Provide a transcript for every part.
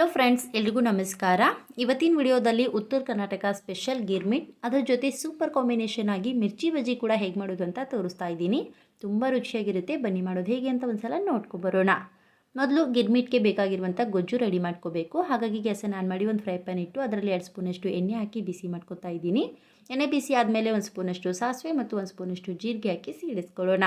Hello friends ಎಲ್ರಿಗೂ ನಮಸ್ಕಾರ. ಇವತ್ತಿನ ವಿಡಿಯೋದಲ್ಲಿ ಉತ್ತರ ಕರ್ನಾಟಕ ಸ್ಪೆಷಲ್ ಗಿರ್ಮಿಟ್ ಅದರ ಜೊತೆ ಸೂಪರ್ ಕಾಂಬಿನೇಷನ್ ಆಗಿ ಮಿರ್ಚಿ ಬಜ್ಜಿ ಕೂಡ ಹೇಗೆ ಮಾಡೋದು ಅಂತ ತೋರಿಸ್ತಾ ಇದ್ದೀನಿ. ತುಂಬ ರುಚಿಯಾಗಿರುತ್ತೆ. ಬನ್ನಿ ಮಾಡೋದು ಹೇಗೆ ಅಂತ ಒಂದ್ಸಲ ನೋಡ್ಕೊಬರೋಣ ಮೊದಲು ಗಿರ್ಮಿಟ್ಗೆ ಬೇಕಾಗಿರುವಂಥ ಗೊಜ್ಜು ರೆಡಿ ಮಾಡ್ಕೋಬೇಕು. ಹಾಗಾಗಿ ಗ್ಯಾಸನ್ನು ಆನ್ ಮಾಡಿ ಒಂದು ಫ್ರೈ ಪ್ಯಾನ್ ಇಟ್ಟು ಅದರಲ್ಲಿ ಎರಡು ಸ್ಪೂನಷ್ಟು ಎಣ್ಣೆ ಹಾಕಿ ಬಿಸಿ ಮಾಡ್ಕೊತಾ ಇದ್ದೀನಿ. ಎಣ್ಣೆ ಬಿಸಿ ಆದಮೇಲೆ ಒಂದು ಸ್ಪೂನಷ್ಟು ಸಾಸಿವೆ ಮತ್ತು ಒಂದು ಸ್ಪೂನಷ್ಟು ಜೀರಿಗೆ ಹಾಕಿ ಸೀಳಿಸ್ಕೊಳ್ಳೋಣ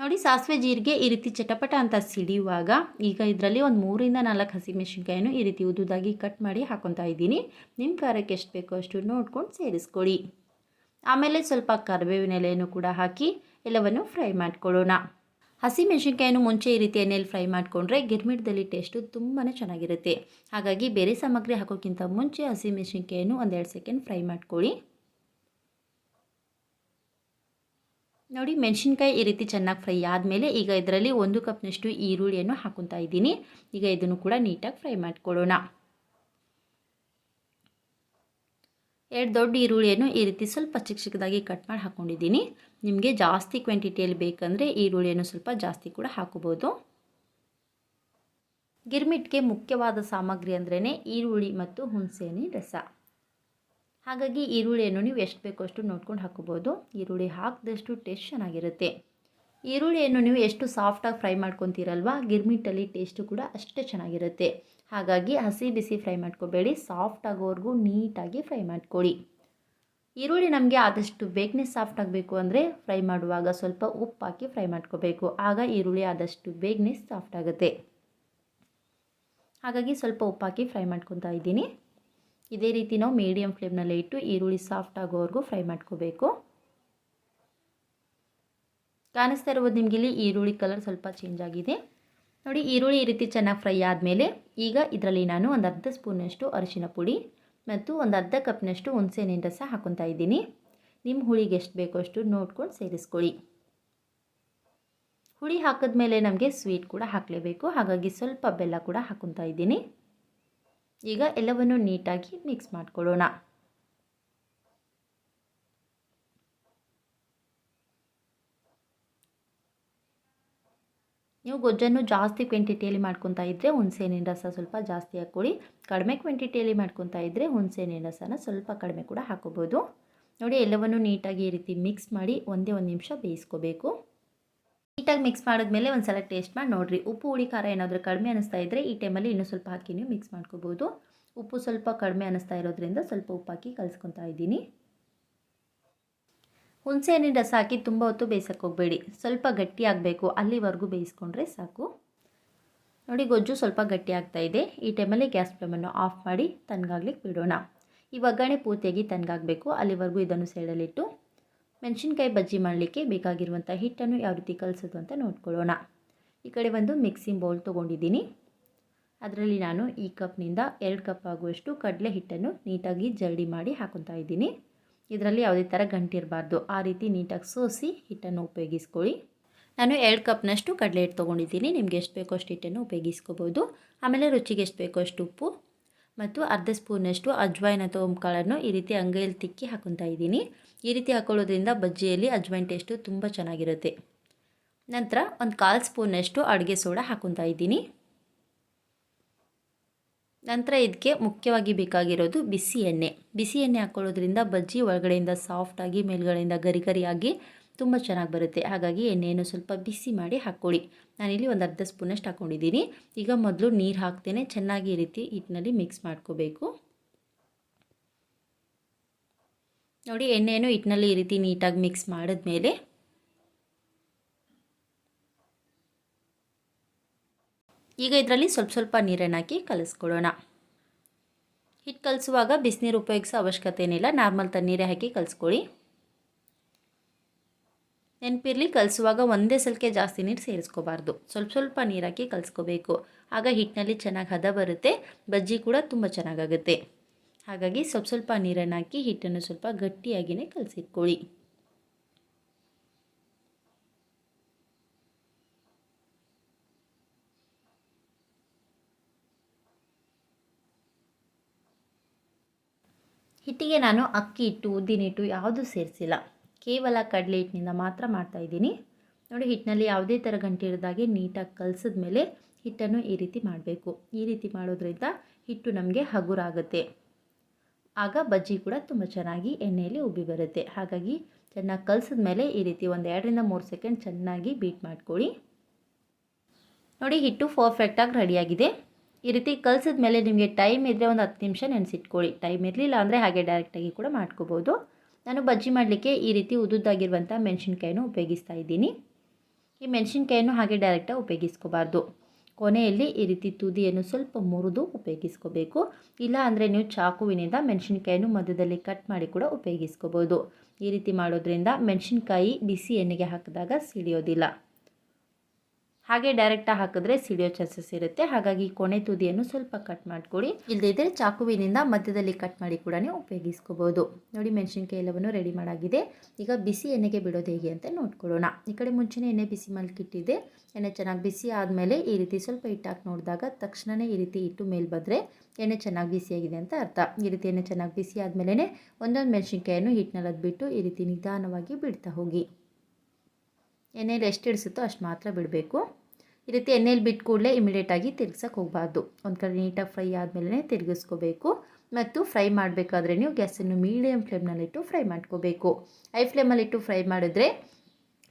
ನೋಡಿ ಸಾಸಿವೆ ಜೀರಿಗೆ ಈ ರೀತಿ ಚಟಪಟ ಅಂತ ಸಿಡಿಯುವಾಗ ಈಗ ಇದರಲ್ಲಿ ಒಂದು ಮೂರಿಂದ ನಾಲ್ಕು ಹಸಿಮೆಣಸಿನ್ಕಾಯನ್ನು ಈ ರೀತಿ ಉದುದಾಗಿ ಕಟ್ ಮಾಡಿ ಹಾಕೊತಾ ಇದ್ದೀನಿ. ನಿಮ್ಮ ಖಾರಕ್ಕೆ ಎಷ್ಟು ಬೇಕೋ ಅಷ್ಟು ನೋಡ್ಕೊಂಡು ಸೇರಿಸ್ಕೊಳ್ಳಿ. ಆಮೇಲೆ ಸ್ವಲ್ಪ ಕರಿಬೇವಿನ ಎಲೆಯನ್ನು ಕೂಡ ಹಾಕಿ ಎಲ್ಲವನ್ನು ಫ್ರೈ ಮಾಡ್ಕೊಳ್ಳೋಣ. ಹಸಿಮೆಣಸಿನ್ಕಾಯನ್ನು ಮುಂಚೆ ಈ ರೀತಿ ಎಣ್ಣೆಯಲ್ಲಿ ಫ್ರೈ ಮಾಡಿಕೊಂಡ್ರೆ ಗಿರ್ಮಿಟ್ದಲ್ಲಿ ಟೇಸ್ಟು ತುಂಬಾ ಚೆನ್ನಾಗಿರುತ್ತೆ. ಹಾಗಾಗಿ ಬೇರೆ ಸಾಮಗ್ರಿ ಹಾಕೋಕ್ಕಿಂತ ಮುಂಚೆ ಹಸಿಮೆಣಸಿನ್ಕಾಯನ್ನು ಒಂದೆರಡು ಸೆಕೆಂಡ್ ಫ್ರೈ ಮಾಡ್ಕೊಳ್ಳಿ. ನೋಡಿ, ಮೆಣಸಿನ್ಕಾಯಿ ಈ ರೀತಿ ಚೆನ್ನಾಗಿ ಫ್ರೈ ಆದಮೇಲೆ ಈಗ ಇದರಲ್ಲಿ ಒಂದು ಕಪ್ನಷ್ಟು ಈರುಳ್ಳಿಯನ್ನು ಹಾಕೊತಾ ಇದ್ದೀನಿ. ಈಗ ಇದನ್ನು ಕೂಡ ನೀಟಾಗಿ ಫ್ರೈ ಮಾಡಿಕೊಳ್ಳೋಣ. ಎರಡು ದೊಡ್ಡ ಈರುಳ್ಳಿಯನ್ನು ಈ ರೀತಿ ಸ್ವಲ್ಪ ಚಿಕ್ಕ ಚಿಕ್ಕದಾಗಿ ಕಟ್ ಮಾಡಿ ಹಾಕ್ಕೊಂಡಿದ್ದೀನಿ ನಿಮಗೆ ಜಾಸ್ತಿ ಕ್ವಾಂಟಿಟಿಯಲ್ಲಿ ಬೇಕಂದರೆ ಈರುಳ್ಳಿಯನ್ನು ಸ್ವಲ್ಪ ಜಾಸ್ತಿ ಕೂಡ ಹಾಕೋಬೋದು ಗಿರ್ಮಿಟ್ಗೆ ಮುಖ್ಯವಾದ ಸಾಮಗ್ರಿ ಅಂದ್ರೇ ಈರುಳ್ಳಿ ಮತ್ತು ಹುಣಸೆಹಣ್ಣಿನ ರಸ. ಹಾಗಾಗಿ ಈರುಳ್ಳಿಯನ್ನು ನೀವು ಎಷ್ಟು ಬೇಕೋ ಅಷ್ಟು ನೋಡ್ಕೊಂಡು ಹಾಕೋಬೋದು ಈರುಳ್ಳಿ ಹಾಕಿದಷ್ಟು ಟೇಸ್ಟ್ ಚೆನ್ನಾಗಿರುತ್ತೆ. ಈರುಳ್ಳಿಯನ್ನು ನೀವು ಎಷ್ಟು ಸಾಫ್ಟಾಗಿ ಫ್ರೈ ಮಾಡ್ಕೊತೀರಲ್ವ ಗಿರ್ಮಿಟ್ಟಲ್ಲಿ ಟೇಸ್ಟು ಕೂಡ ಅಷ್ಟೇ ಚೆನ್ನಾಗಿರುತ್ತೆ. ಹಾಗಾಗಿ ಹಸಿ ಬಿಸಿ ಫ್ರೈ ಮಾಡ್ಕೋಬೇಡಿ ಸಾಫ್ಟ್ ಆಗೋವರೆಗೂ ನೀಟಾಗಿ ಫ್ರೈ ಮಾಡ್ಕೊಳ್ಳಿ. ಈರುಳ್ಳಿ ನಮಗೆ ಆದಷ್ಟು ಬೇಗನೆ ಸಾಫ್ಟ್ ಆಗಬೇಕು ಅಂದರೆ ಫ್ರೈ ಮಾಡುವಾಗ ಸ್ವಲ್ಪ ಉಪ್ಪು ಹಾಕಿ ಫ್ರೈ ಮಾಡ್ಕೋಬೇಕು. ಆಗ ಈರುಳ್ಳಿ ಆದಷ್ಟು ಬೇಗನೆ ಸಾಫ್ಟ್ ಆಗುತ್ತೆ. ಹಾಗಾಗಿ ಸ್ವಲ್ಪ ಉಪ್ಪು ಹಾಕಿ ಫ್ರೈ ಮಾಡ್ಕೊತಾ ಇದ್ದೀನಿ. ಇದೇ ರೀತಿ ನಾವು ಮೀಡಿಯಮ್ ಫ್ಲೇಮ್ನಲ್ಲೇ ಇಟ್ಟು ಈರುಳ್ಳಿ ಸಾಫ್ಟ್ ಆಗೋವರೆಗೂ ಫ್ರೈ ಮಾಡ್ಕೋಬೇಕು. ಕಾಣಿಸ್ತಾ ಇರ್ಬೋದು ನಿಮಗೆ ಇಲ್ಲಿ ಈರುಳ್ಳಿ ಕಲರ್ ಸ್ವಲ್ಪ ಚೇಂಜ್ ಆಗಿದೆ. ನೋಡಿ, ಈರುಳ್ಳಿ ಈ ರೀತಿ ಚೆನ್ನಾಗಿ ಫ್ರೈ ಆದಮೇಲೆ ಈಗ ಇದರಲ್ಲಿ ನಾನು ಒಂದು ಅರ್ಧ ಸ್ಪೂನಷ್ಟು ಅರಿಶಿನ ಪುಡಿ ಮತ್ತು ಒಂದು ಅರ್ಧ ಕಪ್ನಷ್ಟು ಹುಣಸೆಹಣ್ಣಿನ ರಸ ಹಾಕೊತಾ ಇದ್ದೀನಿ. ನಿಮ್ಮ ಹುಳಿಗೆ ಎಷ್ಟು ಬೇಕೋ ಅಷ್ಟು ನೋಡ್ಕೊಂಡು ಸೇರಿಸ್ಕೊಳ್ಳಿ. ಹುಳಿ ಹಾಕಿದ್ಮೇಲೆ ನಮಗೆ ಸ್ವೀಟ್ ಕೂಡ ಹಾಕಲೇಬೇಕು. ಹಾಗಾಗಿ ಸ್ವಲ್ಪ ಬೆಲ್ಲ ಕೂಡ ಹಾಕೊತಾ ಇದ್ದೀನಿ. ಈಗ ಎಲ್ಲವನ್ನು ನೀಟಾಗಿ ಮಿಕ್ಸ್ ಮಾಡ್ಕೊಳ್ಳೋಣ. ನೀವು ಗೊಜ್ಜನ್ನು ಜಾಸ್ತಿ ಕ್ವಾಂಟಿಟಿಯಲ್ಲಿ ಮಾಡ್ಕೊತಾ ಇದ್ದರೆ ಹುಣಸೆಹಣ್ಣಿನ ರಸ ಸ್ವಲ್ಪ ಜಾಸ್ತಿ ಹಾಕ್ಕೊಳ್ಳಿ. ಕಡಿಮೆ ಕ್ವಾಂಟಿಟಿಯಲ್ಲಿ ಮಾಡ್ಕೊತಾ ಇದ್ದರೆ ಹುಣಸೆಹಣ್ಣಿನ ರಸನ ಸ್ವಲ್ಪ ಕಡಿಮೆ ಕೂಡ ಹಾಕೋಬೋದು ನೋಡಿ ಎಲ್ಲವನ್ನು ನೀಟಾಗಿ ಈ ರೀತಿ ಮಿಕ್ಸ್ ಮಾಡಿ ಒಂದೇ ಒಂದು ನಿಮಿಷ ಬೇಯಿಸ್ಕೋಬೇಕು. ನೀಟಾಗಿ ಮಿಕ್ಸ್ ಮಾಡಿದ್ಮೇಲೆ ಒಂದು ಸಲ ಟೇಸ್ಟ್ ಮಾಡಿ ನೋಡಿರಿ. ಉಪ್ಪು, ಹುಳಿ, ಖಾರ ಏನಾದರೂ ಕಡಿಮೆ ಅನಿಸ್ತಾ ಇದ್ದರೆ ಈ ಟೈಮಲ್ಲಿ ಇನ್ನೂ ಸ್ವಲ್ಪ ಹಾಕಿ ನೀವು ಮಿಕ್ಸ್ ಮಾಡ್ಕೋಬೋದು. ಉಪ್ಪು ಸ್ವಲ್ಪ ಕಡಿಮೆ ಅನ್ನಿಸ್ತಾ ಇರೋದ್ರಿಂದ ಸ್ವಲ್ಪ ಉಪ್ಪು ಹಾಕಿ ಕಲಿಸ್ಕೊತಾ ಇದ್ದೀನಿ. ಹುಣಸೆ ಹಣ್ಣಿನ ರಸ ಹಾಕಿ ತುಂಬ ಹೊತ್ತು ಬೇಯಿಸೋಕೆ ಹೋಗಬೇಡಿ. ಸ್ವಲ್ಪ ಗಟ್ಟಿ ಆಗಬೇಕು. ಅಲ್ಲಿವರೆಗೂ ಬೇಯಿಸ್ಕೊಂಡ್ರೆ ಸಾಕು. ನೋಡಿ, ಗೊಜ್ಜು ಸ್ವಲ್ಪ ಗಟ್ಟಿ ಆಗ್ತಾ ಇದೆ. ಈ ಟೈಮಲ್ಲಿ ಗ್ಯಾಸ್ ಫ್ಲೇಮನ್ನು ಆಫ್ ಮಾಡಿ ತಣ್ಣಗಾಗ್ಲಿಕ್ಕೆ ಬಿಡೋಣ. ಈ ಒಗ್ಗರಣೆ ಪೂರ್ತಿಯಾಗಿ ತಣ್ಣಗಾಗಬೇಕು ಅಲ್ಲಿವರೆಗೂ ಇದನ್ನು ಸೈಡಲ್ಲಿಟ್ಟು ಮೆಣಸಿನ್ಕಾಯಿ ಬಜ್ಜಿ ಮಾಡಲಿಕ್ಕೆ ಬೇಕಾಗಿರುವಂಥ ಹಿಟ್ಟನ್ನು ಯಾವ ರೀತಿ ಕಲಿಸೋದು ಅಂತ ನೋಡ್ಕೊಳ್ಳೋಣ. ಈ ಕಡೆ ಒಂದು ಮಿಕ್ಸಿಂಗ್ ಬೌಲ್ ತೊಗೊಂಡಿದ್ದೀನಿ. ಅದರಲ್ಲಿ ನಾನು ಈ ಕಪ್ನಿಂದ ಎರಡು ಕಪ್ ಆಗುವಷ್ಟು ಕಡಲೆ ಹಿಟ್ಟನ್ನು ನೀಟಾಗಿ ಜರಡಿ ಮಾಡಿ ಹಾಕೊತಾ ಇದ್ದೀನಿ. ಇದರಲ್ಲಿ ಯಾವುದೇ ಥರ ಗಂಟಿರಬಾರ್ದು. ಆ ರೀತಿ ನೀಟಾಗಿ ಸೋಸಿ ಹಿಟ್ಟನ್ನು ಉಪಯೋಗಿಸ್ಕೊಳ್ಳಿ. ನಾನು ಎರಡು ಕಪ್ನಷ್ಟು ಕಡಲೆ ಹಿಟ್ಟು ತೊಗೊಂಡಿದ್ದೀನಿ. ನಿಮಗೆ ಎಷ್ಟು ಬೇಕೋ ಅಷ್ಟು ಹಿಟ್ಟನ್ನು ಉಪಯೋಗಿಸ್ಕೋಬೋದು. ಆಮೇಲೆ ರುಚಿಗೆ ಎಷ್ಟು ಬೇಕೋ ಅಷ್ಟು ಉಪ್ಪು. ಮತ್ತು ಅರ್ಧ ಸ್ಪೂನಷ್ಟು ಅಜ್ವಾಯಿನ ಕಾಳನ್ನು ಈ ರೀತಿ ಅಂಗೈಯಲ್ಲಿ ತಿಕ್ಕಿ ಹಾಕೊತಾ ಇದ್ದೀನಿ. ಈ ರೀತಿ ಹಾಕೊಳ್ಳೋದ್ರಿಂದ ಬಜ್ಜಿಯಲ್ಲಿ ಅಜ್ವಾಯಿನ್ ಟೇಸ್ಟು ತುಂಬ ಚೆನ್ನಾಗಿರುತ್ತೆ. ನಂತರ ಒಂದು ಕಾಲು ಸ್ಪೂನಷ್ಟು ಅಡುಗೆ ಸೋಡಾ ಹಾಕೊತಾ ಇದ್ದೀನಿ. ನಂತರ ಇದಕ್ಕೆ ಮುಖ್ಯವಾಗಿ ಬೇಕಾಗಿರೋದು ಬಿಸಿ ಎಣ್ಣೆ. ಬಿಸಿ ಎಣ್ಣೆ ಹಾಕ್ಕೊಳ್ಳೋದ್ರಿಂದ ಬಜ್ಜಿ ಒಳಗಡೆಯಿಂದ ಸಾಫ್ಟಾಗಿ, ಮೇಲ್ಗಡೆಯಿಂದ ಗರಿ ಗರಿಯಾಗಿ ತುಂಬ ಚೆನ್ನಾಗಿ ಬರುತ್ತೆ. ಹಾಗಾಗಿ ಎಣ್ಣೆಯನ್ನು ಸ್ವಲ್ಪ ಬಿಸಿ ಮಾಡಿ ಹಾಕ್ಕೊಳ್ಳಿ. ನಾನಿಲ್ಲಿ ಒಂದು ಅರ್ಧ ಸ್ಪೂನಷ್ಟು ಹಾಕ್ಕೊಂಡಿದ್ದೀನಿ. ಈಗ ಮೊದಲು ನೀರು ಹಾಕ್ತೇನೆ. ಚೆನ್ನಾಗಿ ರೀತಿ ಹಿಟ್ಟಿನಲ್ಲಿ ಮಿಕ್ಸ್ ಮಾಡ್ಕೋಬೇಕು. ನೋಡಿ, ಎಣ್ಣೆಯನ್ನು ಹಿಟ್ಟಿನಲ್ಲಿ ಈ ರೀತಿ ನೀಟಾಗಿ ಮಿಕ್ಸ್ ಮಾಡಿದ್ಮೇಲೆ ಈಗ ಇದರಲ್ಲಿ ಸ್ವಲ್ಪ ಸ್ವಲ್ಪ ನೀರನ್ನು ಹಾಕಿ ಕಲಿಸ್ಕೊಳ್ಳೋಣ. ಹಿಟ್ಟು ಕಲಿಸುವಾಗ ಬಿಸಿನೀರು ಉಪಯೋಗಿಸೋ ಅವಶ್ಯಕತೆ ಏನಿಲ್ಲ ನಾರ್ಮಲ್ ತಣ್ಣೀರೇ ಹಾಕಿ ಕಲಿಸ್ಕೊಳ್ಳಿ. ನೆನಪಿರಲಿ, ಕಲಿಸುವಾಗ ಒಂದೇ ಸಲಕ್ಕೆ ಜಾಸ್ತಿ ನೀರು ಸೇರಿಸ್ಕೋಬಾರ್ದು. ಸ್ವಲ್ಪ ಸ್ವಲ್ಪ ನೀರಾಕಿ ಕಲಿಸ್ಕೋಬೇಕು. ಆಗ ಹಿಟ್ಟಿನಲ್ಲಿ ಚೆನ್ನಾಗಿ ಹದ ಬರುತ್ತೆ, ಬಜ್ಜಿ ಕೂಡ ತುಂಬ ಚೆನ್ನಾಗಾಗುತ್ತೆ. ಹಾಗಾಗಿ ಸ್ವಲ್ಪ ಸ್ವಲ್ಪ ನೀರನ್ನು ಹಾಕಿ ಹಿಟ್ಟನ್ನು ಸ್ವಲ್ಪ ಗಟ್ಟಿಯಾಗಿಯೇ ಕಲಸಿಟ್ಕೊಳ್ಳಿ. ಹಿಟ್ಟಿಗೆ ನಾನು ಅಕ್ಕಿ ಹಿಟ್ಟು, ಉದ್ದಿನ ಹಿಟ್ಟು ಯಾವುದೂ ಸೇರಿಸಿಲ್ಲ. ಕೇವಲ ಕಡಲೆ ಹಿಟ್ಟಿನಿಂದ ಮಾತ್ರ ಮಾಡ್ತಾ ಇದ್ದೀನಿ. ನೋಡಿ, ಹಿಟ್ಟಿನಲ್ಲಿ ಯಾವುದೇ ಥರ ಗಂಟೆ ಇರದಾಗೆ ನೀಟಾಗಿ ಕಲಸಿದ ಮೇಲೆ ಹಿಟ್ಟನ್ನು ಈ ರೀತಿ ಮಾಡಬೇಕು. ಈ ರೀತಿ ಮಾಡೋದ್ರಿಂದ ಹಿಟ್ಟು ನಮಗೆ ಹಗುರಾಗುತ್ತೆ. ಆಗ ಬಜ್ಜಿ ಕೂಡ ತುಂಬ ಚೆನ್ನಾಗಿ ಎಣ್ಣೆಯಲ್ಲಿ ಉಬ್ಬಿ ಬರುತ್ತೆ. ಹಾಗಾಗಿ ಚೆನ್ನಾಗಿ ಕಲಸಿದ ಮೇಲೆ ಈ ರೀತಿ ಒಂದು ಎರಡರಿಂದ ಮೂರು ಸೆಕೆಂಡ್ ಚೆನ್ನಾಗಿ ಬೀಟ್ ಮಾಡ್ಕೊಳ್ಳಿ. ನೋಡಿ, ಹಿಟ್ಟು ಪರ್ಫೆಕ್ಟಾಗಿ ರೆಡಿಯಾಗಿದೆ. ಈ ರೀತಿ ಕಲಸಿದ ಮೇಲೆ ನಿಮಗೆ ಟೈಮ್ ಇದ್ದರೆ ಒಂದು ಹತ್ತು ನಿಮಿಷ ನೆನೆಸಿಟ್ಕೊಳ್ಳಿ. ಟೈಮ್ ಇರಲಿಲ್ಲ ಅಂದರೆ ಹಾಗೆ ಡೈರೆಕ್ಟಾಗಿ ಕೂಡ ಮಾಡ್ಕೋಬೋದು. ನಾನು ಬಜ್ಜಿ ಮಾಡಲಿಕ್ಕೆ ಈ ರೀತಿ ಉದುದ್ದಾಗಿರುವಂಥ ಮೆಣಸಿನ್ಕಾಯನ್ನು ಉಪಯೋಗಿಸ್ತಾ ಇದ್ದೀನಿ. ಈ ಮೆಣಸಿನ್ಕಾಯನ್ನು ಹಾಗೆ ಡೈರೆಕ್ಟಾಗಿ ಉಪಯೋಗಿಸ್ಕೋಬಾರ್ದು. ಕೊನೆಯಲ್ಲಿ ಈ ರೀತಿ ತುದಿಯನ್ನು ಸ್ವಲ್ಪ ಮುರಿದು ಉಪಯೋಗಿಸ್ಕೋಬೇಕು. ಇಲ್ಲ ಅಂದರೆ ನೀವು ಚಾಕುವಿನಿಂದ ಮೆಣಸಿನ್ಕಾಯನ್ನು ಮಧ್ಯದಲ್ಲಿ ಕಟ್ ಮಾಡಿ ಕೂಡ ಉಪಯೋಗಿಸ್ಕೋಬೋದು. ಈ ರೀತಿ ಮಾಡೋದ್ರಿಂದ ಮೆಣಸಿನ್ಕಾಯಿ ಬಿಸಿ ಎಣ್ಣೆಗೆ ಹಾಕಿದಾಗ ಸಿಡಿಯೋದಿಲ್ಲ ಹಾಗೆ ಡೈರೆಕ್ಟಾಗಿ ಹಾಕಿದ್ರೆ ಸಿಡಿಯೋ ಚಾನ್ಸಸ್ ಇರುತ್ತೆ. ಹಾಗಾಗಿ ಕೊನೆ ತುದಿಯನ್ನು ಸ್ವಲ್ಪ ಕಟ್ ಮಾಡ್ಕೊಡಿ ಇಲ್ಲದಿದ್ದರೆ ಚಾಕುವಿನಿಂದ ಮಧ್ಯದಲ್ಲಿ ಕಟ್ ಮಾಡಿ ಕೂಡ ಉಪಯೋಗಿಸ್ಕೋಬೋದು. ನೋಡಿ ಮೆಣಸಿನಕಾಯಿ ಎಲ್ಲವನ್ನು ರೆಡಿ ಮಾಡಾಗಿದೆ. ಈಗ ಬಿಸಿ ಎಣ್ಣೆಗೆ ಬಿಡೋದು ಹೇಗೆ ಅಂತ ನೋಡ್ಕೊಳ್ಳೋಣ. ಈ ಕಡೆ ಮುಂಚೆನೇ ಎಣ್ಣೆ ಬಿಸಿ ಮಲ್ಕಿಟ್ಟಿದ್ದೆ. ಎಣ್ಣೆ ಚೆನ್ನಾಗಿ ಬಿಸಿ ಆದಮೇಲೆ ಈ ರೀತಿ ಸ್ವಲ್ಪ ಹಿಟ್ಟಾಕಿ ನೋಡಿದಾಗ ತಕ್ಷಣವೇ ಈ ರೀತಿ ಇಟ್ಟು ಮೇಲೆ ಬಂದರೆ ಎಣ್ಣೆ ಚೆನ್ನಾಗಿ ಬಿಸಿಯಾಗಿದೆ ಅಂತ ಅರ್ಥ. ಈ ರೀತಿ ಎಣ್ಣೆ ಚೆನ್ನಾಗಿ ಬಿಸಿ ಆದಮೇಲೆ ಒಂದೊಂದು ಮೆಣಸಿನಕಾಯಿಯನ್ನು ಹಿಟ್ಟಿನಲ್ಲಿ ಅದ್ಬಿಟ್ಟು ಈ ರೀತಿ ನಿಧಾನವಾಗಿ ಬಿಡ್ತಾ ಹೋಗಿ. ಎಣ್ಣೆಯಲ್ಲಿ ಎಷ್ಟು ಇಡಿಸುತ್ತೋ ಅಷ್ಟು ಮಾತ್ರ ಬಿಡಬೇಕು. ಈ ರೀತಿ ಎಣ್ಣೆಯಲ್ಲಿ ಬಿಟ್ಟು ಕೂಡಲೇ ಇಮಿಡಿಯೇಟಾಗಿ ತಿರುಗಿಸೋಕೆ ಹೋಗಬಾರ್ದು. ಒಂದು ಕಡೆ ನೀಟಾಗಿ ಫ್ರೈ ಆದಮೇಲೆ ತಿರುಗಿಸ್ಕೋಬೇಕು. ಮತ್ತು ಫ್ರೈ ಮಾಡಬೇಕಾದ್ರೆ ನೀವು ಗ್ಯಾಸನ್ನು ಮೀಡಿಯಮ್ ಫ್ಲೇಮ್ನಲ್ಲಿಟ್ಟು ಫ್ರೈ ಮಾಡ್ಕೋಬೇಕು. ಹೈ ಫ್ಲೇಮಲ್ಲಿಟ್ಟು ಫ್ರೈ ಮಾಡಿದ್ರೆ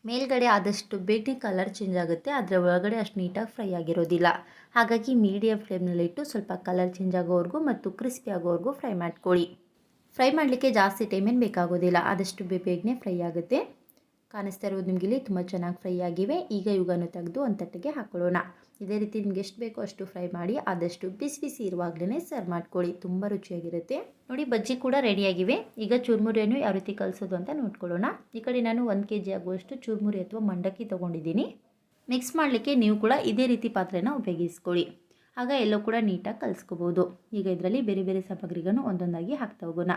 ಮೇಲ್ಗಡೆ ಆದಷ್ಟು ಬೇಗನೆ ಕಲರ್ ಚೇಂಜ್ ಆಗುತ್ತೆ. ಅದರ ಒಳಗಡೆ ಅಷ್ಟು ನೀಟಾಗಿ ಫ್ರೈ ಆಗಿರೋದಿಲ್ಲ. ಹಾಗಾಗಿ ಮೀಡಿಯಮ್ ಫ್ಲೇಮ್ನಲ್ಲಿಟ್ಟು ಸ್ವಲ್ಪ ಕಲರ್ ಚೇಂಜ್ ಆಗೋವರೆಗೂ ಮತ್ತು ಕ್ರಿಸ್ಪಿ ಆಗೋವರೆಗೂ ಫ್ರೈ ಮಾಡ್ಕೊಳ್ಳಿ. ಫ್ರೈ ಮಾಡಲಿಕ್ಕೆ ಜಾಸ್ತಿ ಟೈಮೇನು ಬೇಕಾಗೋದಿಲ್ಲ. ಆದಷ್ಟು ಬೇಗನೆ ಫ್ರೈ ಆಗುತ್ತೆ. ಕಾಣಿಸ್ತಾ ಇರೋದು ನಿಮಗೆ ಇಲ್ಲಿ ತುಂಬ ಚೆನ್ನಾಗಿ ಫ್ರೈ ಆಗಿವೆ. ಈಗ ಇವುಗಳನ್ನು ತೆಗೆದು ಒಂದು ತಟ್ಟೆಗೆ ಹಾಕೊಳ್ಳೋಣ. ಇದೇ ರೀತಿ ನಿಮ್ಗೆ ಎಷ್ಟು ಬೇಕೋ ಅಷ್ಟು ಫ್ರೈ ಮಾಡಿ ಆದಷ್ಟು ಬಿಸಿ ಬಿಸಿ ಇರುವಾಗಲೇ ಸರ್ವ್ ಮಾಡ್ಕೊಳ್ಳಿ. ತುಂಬ ರುಚಿಯಾಗಿರುತ್ತೆ. ನೋಡಿ ಬಜ್ಜಿ ಕೂಡ ರೆಡಿಯಾಗಿವೆ ಈಗ ಚುರುಮುರಿಯನ್ನು ಯಾವ ರೀತಿ ಕಲಿಸೋದು ಅಂತ ನೋಡ್ಕೊಳ್ಳೋಣ. ಈ ಕಡೆ ನಾನು ಒಂದು ಕೆ ಜಿ ಆಗುವಷ್ಟು ಚುರುಮುರಿ ಅಥವಾ ಮಂಡಕ್ಕಿ ತೊಗೊಂಡಿದ್ದೀನಿ. ಮಿಕ್ಸ್ ಮಾಡಲಿಕ್ಕೆ ನೀವು ಕೂಡ ಇದೇ ರೀತಿ ಪಾತ್ರೆನ ಉಪಯೋಗಿಸ್ಕೊಳ್ಳಿ. ಆಗ ಎಲ್ಲೋ ಕೂಡ ನೀಟಾಗಿ ಕಲಿಸ್ಕೋಬೋದು. ಈಗ ಇದರಲ್ಲಿ ಬೇರೆ ಬೇರೆ ಸಾಮಗ್ರಿಗಳನ್ನು ಒಂದೊಂದಾಗಿ ಹಾಕ್ತಾ ಹೋಗೋಣ.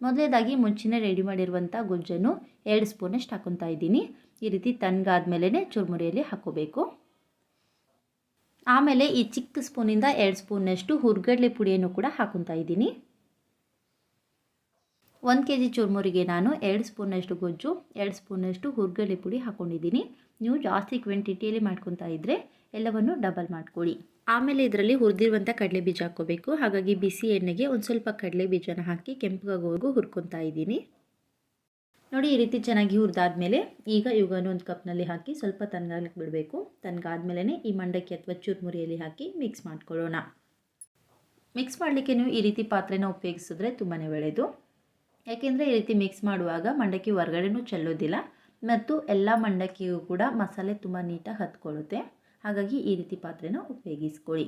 ಮೊದಲೇದಾಗಿ ಮುಂಚೆನೇ ರೆಡಿ ಮಾಡಿರುವಂಥ ಗೊಜ್ಜನ್ನು ಎರಡು ಸ್ಪೂನಷ್ಟು ಹಾಕೊತಾ ಇದ್ದೀನಿ. ಈ ರೀತಿ ತಣ್ಣಗಾದ್ಮೇಲೆ ಚುರುಮುರಿಯಲ್ಲಿ ಹಾಕೋಬೇಕು ಆಮೇಲೆ ಈ ಚಿಕ್ಕ ಸ್ಪೂನಿಂದ ಎರಡು ಸ್ಪೂನಷ್ಟು ಹುರ್ಗಡ್ಲೆ ಪುಡಿಯನ್ನು ಕೂಡ ಹಾಕೊತಾ ಇದ್ದೀನಿ. ಒಂದು ಕೆ ಜಿ ಚುರುಮುರಿಗೆ ನಾನು ಎರಡು ಸ್ಪೂನಷ್ಟು ಗೊಜ್ಜು, ಎರಡು ಸ್ಪೂನಷ್ಟು ಹುರ್ಗಡ್ಲೆ ಪುಡಿ ಹಾಕ್ಕೊಂಡಿದ್ದೀನಿ ನೀವು ಜಾಸ್ತಿ ಕ್ವಾಂಟಿಟಿಯಲ್ಲಿ ಮಾಡ್ಕೊತಾ ಇದ್ದರೆ ಎಲ್ಲವನ್ನು ಡಬಲ್ ಮಾಡ್ಕೊಳ್ಳಿ. ಆಮೇಲೆ ಇದರಲ್ಲಿ ಹುರಿದಿರುವಂಥ ಕಡಲೆ ಬೀಜ ಹಾಕ್ಕೋಬೇಕು. ಹಾಗಾಗಿ ಬಿಸಿ ಎಣ್ಣೆಗೆ ಒಂದು ಸ್ವಲ್ಪ ಕಡಲೆ ಬೀಜನ ಹಾಕಿ ಕೆಂಪಗಾಗೋವರೆಗೂ ಹುರ್ಕೊತಾ ಇದ್ದೀನಿ. ನೋಡಿ ಈ ರೀತಿ ಚೆನ್ನಾಗಿ ಹುರಿದಾದ್ಮೇಲೆ ಈಗ ಇವುಗಳನ್ನು ಒಂದು ಕಪ್ನಲ್ಲಿ ಹಾಕಿ ಸ್ವಲ್ಪ ತನ್ಗಾಗ್ಲಿಕ್ಕೆ ಬಿಡಬೇಕು. ತನ್ಗಾದ್ಮೇಲೆ ಈ ಮಂಡಕ್ಕಿ ಅಥವಾ ಚುರುಮುರಿಯಲ್ಲಿ ಹಾಕಿ ಮಿಕ್ಸ್ ಮಾಡ್ಕೊಳ್ಳೋಣ. ಮಿಕ್ಸ್ ಮಾಡಲಿಕ್ಕೆ ನೀವು ಈ ರೀತಿ ಪಾತ್ರೆನ ಉಪಯೋಗಿಸಿದ್ರೆ ತುಂಬಾ ಒಳ್ಳೆಯದು ಯಾಕೆಂದರೆ ಈ ರೀತಿ ಮಿಕ್ಸ್ ಮಾಡುವಾಗ ಮಂಡಕ್ಕಿ ಹೊರಗಡೆನೂ ಚೆಲ್ಲೋದಿಲ್ಲ. ಮತ್ತು ಎಲ್ಲ ಮಂಡಕ್ಕಿಗೂ ಕೂಡ ಮಸಾಲೆ ತುಂಬ ನೀಟಾಗಿ ಹತ್ಕೊಳ್ಳುತ್ತೆ. ಹಾಗಾಗಿ ಈ ರೀತಿ ಪಾತ್ರೆನ ಉಪಯೋಗಿಸ್ಕೊಳ್ಳಿ.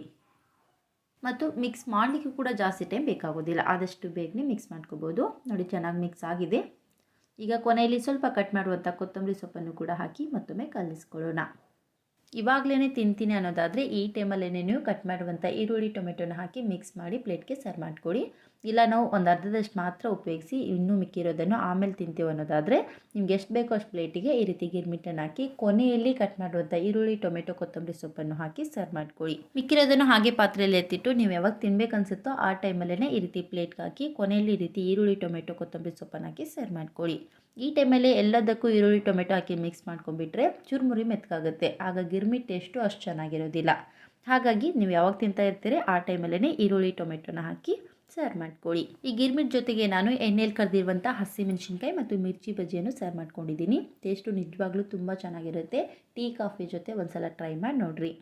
ಮತ್ತು ಮಿಕ್ಸ್ ಮಾಡಲಿಕ್ಕೂ ಕೂಡ ಜಾಸ್ತಿ ಟೈಮ್ ಬೇಕಾಗೋದಿಲ್ಲ. ಆದಷ್ಟು ಬೇಗನೆ ಮಿಕ್ಸ್ ಮಾಡ್ಕೋಬೋದು. ನೋಡಿ, ಚೆನ್ನಾಗಿ ಮಿಕ್ಸ್ ಆಗಿದೆ. ಈಗ ಕೊನೆಯಲ್ಲಿ ಸ್ವಲ್ಪ ಕಟ್ ಮಾಡುವಂಥ ಕೊತ್ತಂಬರಿ ಸೊಪ್ಪನ್ನು ಕೂಡ ಹಾಕಿ ಮತ್ತೊಮ್ಮೆ ಕಲಿಸ್ಕೊಳ್ಳೋಣ. ಇವಾಗಲೇ ತಿಂತೀನಿ ಅನ್ನೋದಾದರೆ ಈ ಟೈಮಲ್ಲೇ ನೀವು ಕಟ್ ಮಾಡುವಂಥ ಈರುಳ್ಳಿ, ಟೊಮೆಟೊನ ಹಾಕಿ ಮಿಕ್ಸ್ ಮಾಡಿ ಪ್ಲೇಟ್ಗೆ ಸರ್ವ್ ಮಾಡ್ಕೊಳ್ಳಿ. ಇಲ್ಲ, ನಾವು ಒಂದು ಅರ್ಧದಷ್ಟು ಮಾತ್ರ ಉಪಯೋಗಿಸಿ ಇನ್ನೂ ಮಿಕ್ಕಿರೋದನ್ನು ಆಮೇಲೆ ತಿಂತೀವಿ ಅನ್ನೋದಾದರೆ ನಿಮ್ಗೆ ಎಷ್ಟು ಬೇಕೋ ಅಷ್ಟು ಪ್ಲೇಟಿಗೆ ಈ ರೀತಿ ಗಿರ್ಮಿಟ್ಟನ್ನು ಹಾಕಿ ಕೊನೆಯಲ್ಲಿ ಕಟ್ ಮಾಡುವಂಥ ಈರುಳ್ಳಿ, ಟೊಮೆಟೊ, ಕೊತ್ತಂಬರಿ ಸೊಪ್ಪನ್ನು ಹಾಕಿ ಸರ್ವ್ ಮಾಡ್ಕೊಳ್ಳಿ. ಮಿಕ್ಕಿರೋದನ್ನು ಹಾಗೆ ಪಾತ್ರೆಯಲ್ಲಿ ಎತ್ತಿಟ್ಟು ನೀವು ಯಾವಾಗ ತಿನ್ಬೇಕು ಅನ್ಸುತ್ತೋ ಆ ಟೈಮಲ್ಲೇ ಈ ರೀತಿ ಪ್ಲೇಟ್ಗೆ ಹಾಕಿ ಕೊನೆಯಲ್ಲಿ ಈ ರೀತಿ ಈರುಳ್ಳಿ, ಟೊಮೆಟೊ, ಕೊತ್ತಂಬರಿ ಸೊಪ್ಪನ್ನು ಹಾಕಿ ಸರ್ವ್ ಮಾಡ್ಕೊಳ್ಳಿ. ಈ ಟೈಮಲ್ಲಿ ಎಲ್ಲದಕ್ಕೂ ಈರುಳ್ಳಿ, ಟೊಮೆಟೊ ಹಾಕಿ ಮಿಕ್ಸ್ ಮಾಡ್ಕೊಂಡ್ಬಿಟ್ರೆ ಚುರುಮುರಿ ಮೆತ್ತಗಾಗುತ್ತೆ ಆಗ ಗಿರ್ಮಿ ಟೇಸ್ಟು ಅಷ್ಟು ಚೆನ್ನಾಗಿರೋದಿಲ್ಲ. ಹಾಗಾಗಿ ನೀವು ಯಾವಾಗ ತಿಂತಾ ಇರ್ತೀರಿ ಆ ಟೈಮಲ್ಲೇ ಈರುಳ್ಳಿ, ಟೊಮೆಟೊನ ಹಾಕಿ ಸರ್ವ್ ಮಾಡ್ಕೊಳ್ಳಿ. ಈ ಗಿರ್ಮಿಟ್ ಜೊತೆಗೆ ನಾನು ಎಣ್ಣೆಯಲ್ಲಿ ಕರೆದಿರುವಂಥ ಹಸಿಮೆಣಸಿನ್ಕಾಯಿ ಮತ್ತು ಮಿರ್ಚಿ ಬಜ್ಜಿಯನ್ನು ಸರ್ವ್ ಮಾಡ್ಕೊಂಡಿದ್ದೀನಿ. ಟೇಸ್ಟು ನಿಜವಾಗ್ಲೂ ತುಂಬ ಚೆನ್ನಾಗಿರುತ್ತೆ. ಟೀ ಕಾಫಿ ಜೊತೆ ಒಂದ್ಸಲ ಟ್ರೈ ಮಾಡಿ ನೋಡಿರಿ.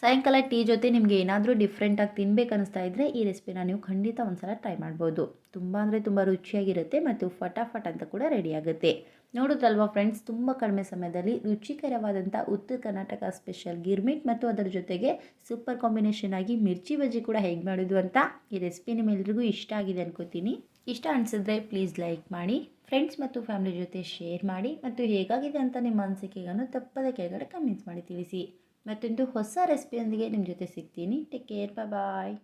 ಸಾಯಂಕಾಲ ಟೀ ಜೊತೆ ನಿಮಗೆ ಏನಾದರೂ ಡಿಫ್ರೆಂಟಾಗಿ ತಿನ್ಬೇಕು ಅನಿಸ್ತಾ ಇದ್ದರೆ ಈ ರೆಸಿಪಿನ ನೀವು ಖಂಡಿತ ಒಂದ್ಸಲ ಟ್ರೈ ಮಾಡ್ಬೋದು. ತುಂಬ ಅಂದರೆ ತುಂಬ ರುಚಿಯಾಗಿರುತ್ತೆ ಮತ್ತು ಫಟಾಫಟ್ ಅಂತ ಕೂಡ ರೆಡಿಯಾಗುತ್ತೆ ನೋಡಿದ್ರಲ್ವಾ ಫ್ರೆಂಡ್ಸ್ ತುಂಬ ಕಡಿಮೆ ಸಮಯದಲ್ಲಿ ರುಚಿಕರವಾದಂಥ ಉತ್ತರ ಕರ್ನಾಟಕ ಸ್ಪೆಷಲ್ ಗಿರ್ಮಿಟ್ ಮತ್ತು ಅದರ ಜೊತೆಗೆ ಸೂಪರ್ ಕಾಂಬಿನೇಷನ್ ಆಗಿ ಮಿರ್ಚಿ ಬಜ್ಜಿ ಕೂಡ ಹೇಗೆ ಮಾಡೋದು ಅಂತ ಈ ರೆಸಿಪಿ ನಿಮ್ಮೆಲ್ರಿಗೂ ಇಷ್ಟ ಆಗಿದೆ ಅನ್ಕೋತೀನಿ. ಇಷ್ಟ ಅನಿಸಿದ್ರೆ ಪ್ಲೀಸ್ ಲೈಕ್ ಮಾಡಿ ಫ್ರೆಂಡ್ಸ್ ಮತ್ತು ಫ್ಯಾಮಿಲಿ ಜೊತೆ ಶೇರ್ ಮಾಡಿ ಮತ್ತು ಹೇಗಾಗಿದೆ ಅಂತ ನಿಮ್ಮ ಅನಿಸಿಕೆಗಳನ್ನು ತಪ್ಪದ ಕೆಳಗಡೆ ಕಮೆಂಟ್ಸ್ ಮಾಡಿ ತಿಳಿಸಿ. ಮತ್ತೊಂದು ಹೊಸ ರೆಸಿಪಿಯೊಂದಿಗೆ ನಿಮ್ಮ ಜೊತೆ ಸಿಗ್ತೀನಿ. Take care bye